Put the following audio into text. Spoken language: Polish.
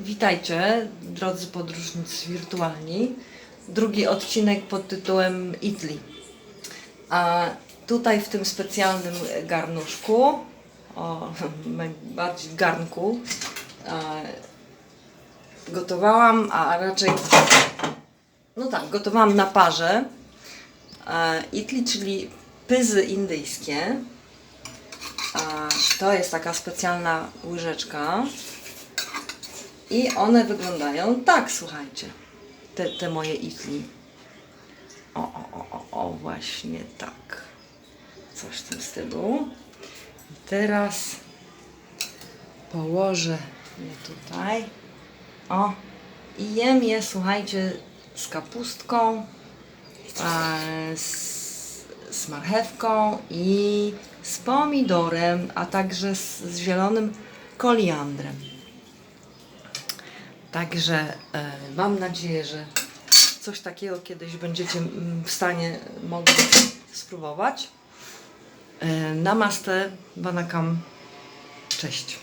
Witajcie, drodzy podróżnicy wirtualni. Drugi odcinek pod tytułem Idli. A tutaj w tym specjalnym garnuszku, o, najbardziej garnku, gotowałam, a raczej, no tak, gotowałam na parze idli, czyli pyzy indyjskie. To jest taka specjalna łyżeczka. I one wyglądają tak, słuchajcie. Te, te moje idli. O, o, o, o, o, właśnie tak. Coś w tym stylu. I teraz położę je tutaj. O, i jem je, słuchajcie, z kapustką, e, z, z marchewką i z pomidorem, a także z, z zielonym koliandrem. Także e, mam nadzieję, że coś takiego kiedyś będziecie mm, w stanie mogli spróbować. E, namaste, banakam, cześć.